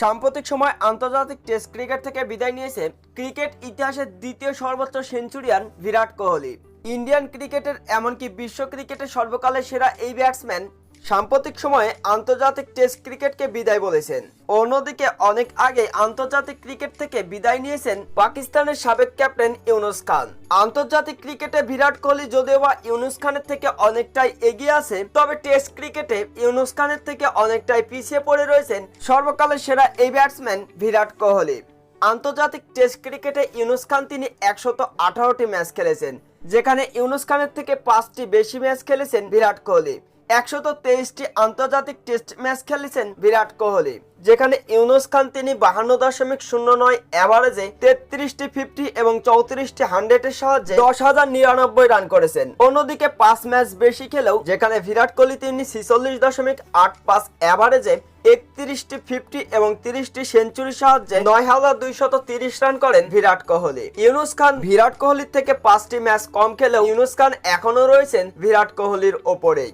সাম্প্রতিক সময় আন্তর্জাতিক টেস্ট ক্রিকেট থেকে বিদায় নিয়েছে ক্রিকেট ইতিহাসের দ্বিতীয় সর্বোচ্চ সেঞ্চুরিয়ান বিরাট কোহলি। ইন্ডিয়ান ক্রিকেটের এমনকি বিশ্ব ক্রিকেটের সর্বকালের সেরা এই ব্যাটসম্যান সাম্প্রতিক সময়ে আন্তর্জাতিক টেস্ট ক্রিকেটকে বিদায় বলেছেন। অন্যদিকে অনেক আগে আন্তর্জাতিক ক্রিকেট থেকে বিদায় নিয়েছেন পাকিস্তানের সাবেক ক্যাপ্টেন ইউনুস খান। আন্তর্জাতিক ক্রিকেটে বিরাট কোহলি যদিও বা ইউনুস খানের থেকে অনেকটাই এগিয়ে আছে, তবে টেস্ট ক্রিকেটে ইউনুস খানের থেকে অনেকটাই পিছিয়ে পড়ে রয়েছেন সর্বকালের সেরা এই ব্যাটসম্যান বিরাট কোহলি। আন্তর্জাতিক টেস্ট ক্রিকেটে ইউনুস খান তিনি একশত আঠারোটি ম্যাচ খেলেছেন, যেখানে ইউনুস খানের থেকে পাঁচটি বেশি ম্যাচ খেলেছেন বিরাট কোহলি। একশত তেইশটি আন্তর্জাতিক টেস্ট ম্যাচ খেলেছেন বিরাট কোহলি, যেখানে ইউনুস খান তিনি বাহান্ন দশমিক শূন্য নয় অ্যাভারেজে তেত্রিশটি ফিফটি এবং চৌত্রিশটি হান্ড্রেডের সাহায্যে দশ হাজার নিরানব্বই রান করেছেন। অন্যদিকে পাঁচ ম্যাচ বেশি খেলেও যেখানে বিরাট কোহলি তিনি ছিচল্লিশ দশমিক আট পাঁচ অ্যাভারেজে একত্রিশটি ফিফটি এবং তিরিশটি সেঞ্চুরির সাহায্যে নয় হাজার দুইশত তিরিশ রান করেন বিরাট কোহলি। ইউনুস খান বিরাট কোহলির থেকে পাঁচটি ম্যাচ কম খেলেও ইউনুস খান এখনও রয়েছেন বিরাট কোহলির ওপরেই।